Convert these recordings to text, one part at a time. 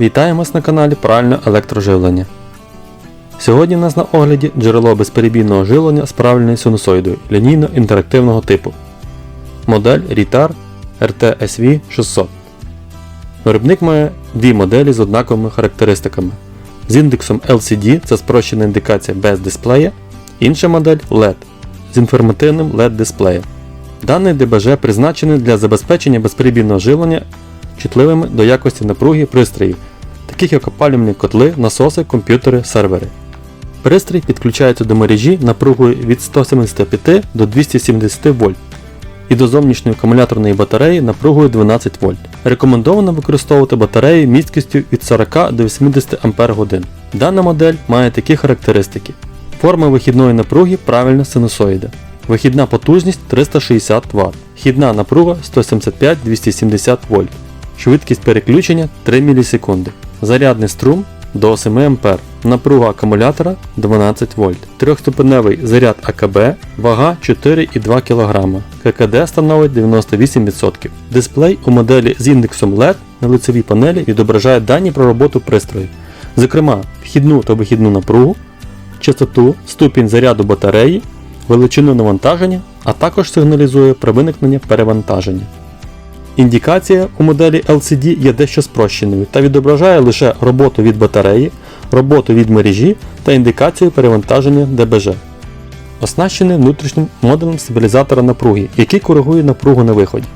Вітаємо вас на каналі Правильне електроживлення. Сьогодні у нас на огляді джерело безперебійного живлення з правильною синусоїдою лінійно-інтерактивного типу. Модель RITAR RT-SV 600. Виробник має дві моделі з однаковими характеристиками. З індексом LCD це спрощена індикація без дисплея, інша модель LED з інформативним LED дисплеєм. Даний ДБЖ призначений для забезпечення безперебійного живлення чутливими до якості напруги пристроїв, таких як опалювальні котли, насоси, комп'ютери, сервери. Пристрій підключається до мережі напругою від 175 до 270 вольт і до зовнішньої акумуляторної батареї напругою 12 вольт. Рекомендовано використовувати батареї місткістю від 40 до 80 Ах. Дана модель має такі характеристики. Форма вихідної напруги правильна синусоїда. Вихідна потужність 360 Вт. Вхідна напруга 175-270 вольт. Швидкість переключення 3 мс. Зарядний струм до 7 А. Напруга акумулятора 12 вольт. Трьохступеневий заряд АКБ, вага 4,2 кг. ККД становить 98%. Дисплей у моделі з індексом LED на лицевій панелі відображає дані про роботу пристрою. Зокрема, вхідну та вихідну напругу, частоту, ступінь заряду батареї, величину навантаження, а також сигналізує про виникнення перевантаження. Індикація у моделі LCD є дещо спрощеною та відображає лише роботу від батареї, роботу від мережі та індикацію перевантаження ДБЖ. Оснащений внутрішнім модулем стабілізатора напруги, який коригує напругу на виході.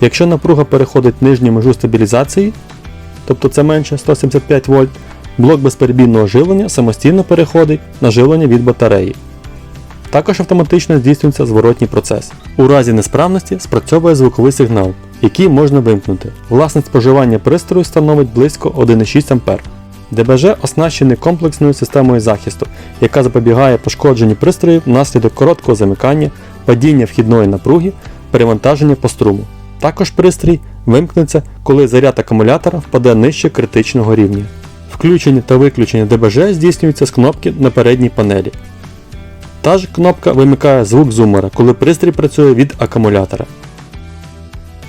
Якщо напруга переходить нижню межу стабілізації, тобто це менше 175 вольт, блок безперебійного живлення самостійно переходить на живлення від батареї. Також автоматично здійснюється зворотній процес. У разі несправності спрацьовує звуковий сигнал, який можна вимкнути. Власність споживання пристрою становить близько 1,6 А. ДБЖ оснащений комплексною системою захисту, яка запобігає пошкодженню пристроїв внаслідок короткого замикання, падіння вхідної напруги, перевантаження по струму. Також пристрій вимкнеться, коли заряд акумулятора впаде нижче критичного рівня. Включення та виключення ДБЖ здійснюється з кнопки на передній панелі. Та ж кнопка вимикає звук зумера, коли пристрій працює від акумулятора.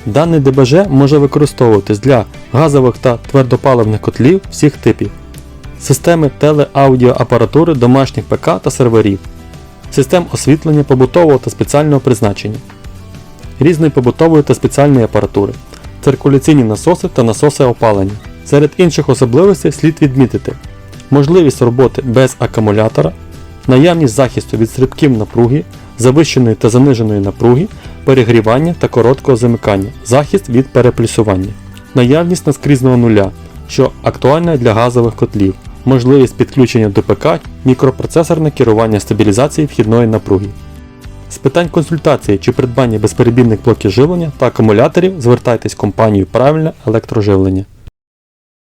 Даний ДБЖ може використовуватись для газових та твердопаливних котлів всіх типів, системи телеаудіоапаратури домашніх ПК та серверів, систем освітлення побутового та спеціального призначення, різної побутової та спеціальної апаратури, циркуляційні насоси та насоси опалення. Серед інших особливостей слід відмітити можливість роботи без акумулятора, наявність захисту від стрибків напруги, завищеної та заниженої напруги, перегрівання та короткого замикання, захист від переплюсування, наявність наскрізного нуля, що актуальна для газових котлів, можливість підключення до ПК, мікропроцесорне керування стабілізації вхідної напруги. З питань консультації чи придбання безперебійних блоків живлення та акумуляторів звертайтесь в компанію Правильне електроживлення.